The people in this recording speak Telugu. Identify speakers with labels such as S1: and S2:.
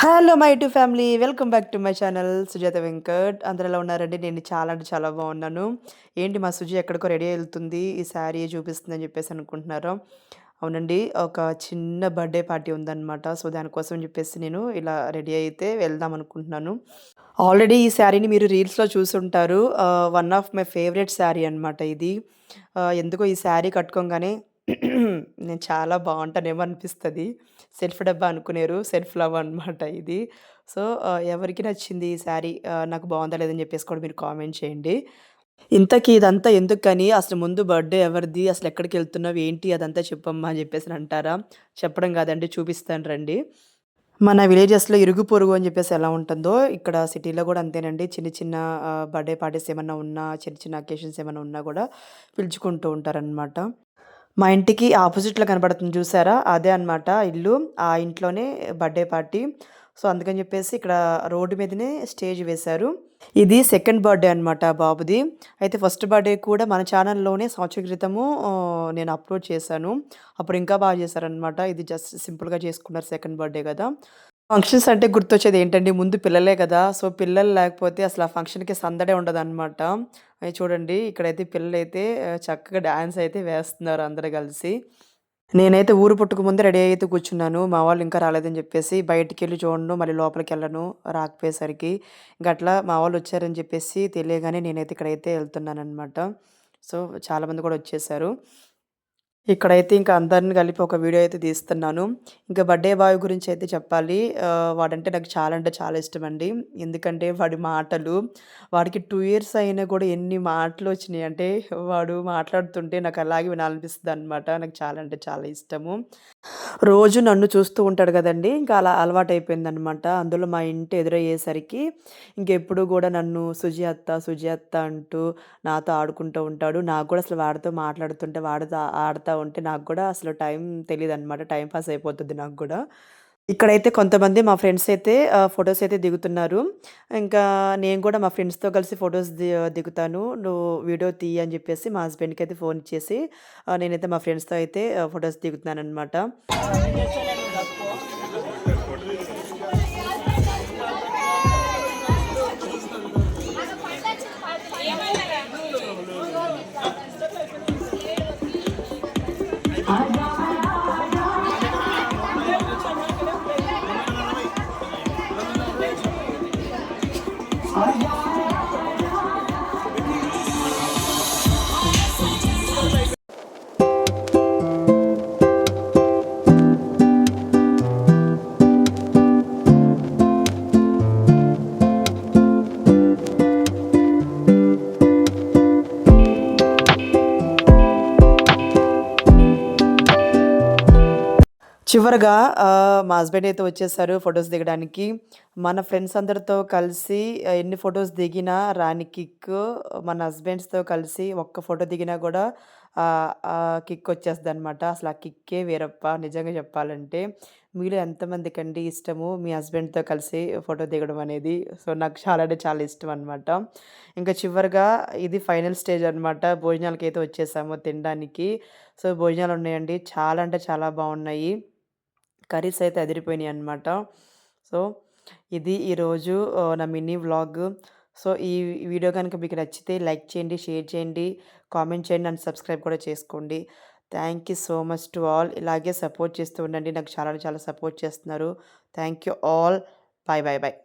S1: Hello my to family welcome back to my channel Sujatha Venkat అందరిలో ఉన్నారండి? నేను చాలా అంటే చాలా బాగున్నాను. ఏంటి మా సుజి ఎక్కడికో రెడీ వెళ్తుంది. ఈ శారీ చూపిస్తుందని చెప్పేసి అనుకుంటున్నారు? అవునండి. ఒక చిన్న బర్త్డే పార్టీ ఉందన్నమాట. సో దానికోసం చెప్పేసి నేను ఇలా రెడీ అయితే వెళ్దాం అనుకుంటున్నాను. ఆల్రెడీ ఈ శారీని మీరు రీల్స్లో చూసుంటారు. One of my favourite sari అనమాట ఇది. ఎందుకో ఈ శారీ కట్టుకోగానే నేను చాలా బాగుంటానేమో అనిపిస్తుంది సెల్ఫ్ డబ్బా అనుకునేరు. సెల్ఫ్ లవ్ అనమాట ఇది. సో, ఎవరికి నచ్చింది ఈ శారీ నాకు బాగుందా లేదని చెప్పేసి కూడా మీరు కామెంట్ చేయండి. ఇంతకీ ఇదంతా ఎందుకని, అసలు ముందు బర్త్‌డే ఎవరిది? అసలు ఎక్కడికి వెళ్తున్నావు ఏంటి? అదంతా చెప్పమ్మా అని చెప్పేసి అంటారా? చెప్పడం కాదండి చూపిస్తాను రండి. మన విలేజెస్‌లో ఇరుగు పొరుగు అని చెప్పేసి ఎలా ఉంటుందో, ఇక్కడ సిటీలో కూడా అంతేనండి. చిన్న చిన్న బర్త్‌డే పార్టీస్ ఏమైనా ఉన్నా, చిన్న చిన్న అకేషన్స్ ఏమైనా ఉన్నా కూడా పిలుచుకుంటూ ఉంటారనమాట. మా ఇంటికి ఆపోజిట్‌లో కనబడుతుంది చూసారా? అదే అనమాట ఇల్లు. ఆ ఇంట్లోనే బర్త్‌డే పార్టీ. సో, అందుకని చెప్పేసి ఇక్కడ రోడ్డు మీదనే స్టేజ్ వేశారు. ఇది సెకండ్ బర్త్‌డే అనమాట బాబుది. అయితే ఫస్ట్ బర్త్‌డే కూడా మన ఛానల్‌లోనే సంవత్సరం క్రితము నేను అప్‌లోడ్ చేశాను. అప్పుడు ఇంకా బాగా చేశారనమాట. ఇది జస్ట్ సింపుల్‌గా చేసుకున్నారు సెకండ్ బర్త్‌డే కదా! ఫంక్షన్స్ అంటే గుర్తొచ్చేది ఏంటండి ముందు పిల్లలే కదా! సో, పిల్లలు లేకపోతే అసలు ఆ ఫంక్షన్‌కి సందడే ఉండదనమాట. అవి చూడండి ఇక్కడైతే పిల్లలైతే చక్కగా డ్యాన్స్ అయితే వేస్తున్నారు అందరు కలిసి. నేనైతే ఊరు పుట్టుకు ముందే రెడీ అయితే కూర్చున్నాను. మా వాళ్ళు ఇంకా రాలేదని చెప్పేసి బయటికి వెళ్ళి చూడను, మళ్ళీ లోపలికి వెళ్ళను రాకపోయేసరికి. గట్లా మా వాళ్ళు వచ్చారని చెప్పేసి తెలియగానే నేనైతే ఇక్కడైతే వెళ్తున్నాననమాట. సో, చాలామంది కూడా వచ్చేసారు. ఇక్కడైతే ఇంకా అందరిని కలిపి ఒక వీడియో అయితే తీస్తున్నాను. ఇంకా బర్త్‌డే బాయ్ గురించి అయితే చెప్పాలి. వాడంటే నాకు చాలా అంటే చాలా ఇష్టమండి. ఎందుకంటే వాడి మాటలు, వాడికి టూ ఇయర్స్ అయినా కూడా ఎన్ని మాటలు వచ్చినాయి అంటే వాడు మాట్లాడుతుంటే నాకు అలాగే వినాలనిపిస్తుంది అనమాట నాకు చాలా అంటే చాలా ఇష్టము. రోజు నన్ను చూస్తూ ఉంటాడు కదండీ! ఇంకా అలా అలవాటయిపోయిందనమాట. అందులో మా ఇంటి ఎదురయ్యేసరికి ఇంకెప్పుడు కూడా నన్ను సుజి అత్త, అంటూ నాతో ఆడుకుంటూ ఉంటాడు. నాకు కూడా అసలు వాడితో మాట్లాడుతుంటే వాడితో ఆడుతూ ఉంటే నాకు కూడా అసలు టైం తెలియదు అనమాట టైం పాస్ అయిపోతుంది నాకు కూడా. ఇక్కడైతే కొంతమంది మా ఫ్రెండ్స్ అయితే ఫొటోస్ అయితే దిగుతున్నారు. ఇంకా నేను కూడా మా ఫ్రెండ్స్‌తో కలిసి ఫొటోస్ ది దిగుతాను. నువ్వు వీడియో తీ అని చెప్పేసి మా హస్బెండ్‌కి అయితే ఫోన్ ఇచ్చేసి నేనైతే మా ఫ్రెండ్స్‌తో అయితే ఫొటోస్ దిగుతున్నాననమాట. చివరగా మా హస్బెండ్ అయితే వచ్చేసారు ఫొటోస్ దిగడానికి. మన ఫ్రెండ్స్ అందరితో కలిసి ఎన్ని ఫొటోస్ దిగినా రాని కిక్ మన హస్బెండ్స్‌తో కలిసి ఒక్క ఫోటో దిగినా కూడా కిక్ వచ్చేస్తుంది అనమాట అసలు ఆ కిక్కే వేరప్ప నిజంగా చెప్పాలంటే. మీరు ఎంతమందికి అండి ఇష్టము మీ హస్బెండ్‌తో కలిసి ఫోటో దిగడం అనేది? సో, నాకు చాలా అంటే చాలా ఇష్టం అనమాట. ఇంకా చివరిగా ఇది ఫైనల్ స్టేజ్ అనమాట. భోజనాలకైతే వచ్చేసాము తినడానికి. సో, భోజనాలు ఉన్నాయండి. చాలా అంటే చాలా బాగున్నాయి. కర్రీస్ అయితే అదిరిపోయినాయి అనమాట సో ఇది ఈరోజు నా మినీ వ్లాగ్. సో ఈ వీడియో కనుక మీకు నచ్చితే లైక్ చేయండి షేర్ చేయండి కామెంట్ చేయండి అండ్ సబ్స్క్రైబ్ కూడా చేసుకోండి. Thank you so much to all. ఇలాగే సపోర్ట్ చేస్తూ ఉండండి. నాకు చాలా చాలా సపోర్ట్ చేస్తున్నారు. Thank you all. Bye bye bye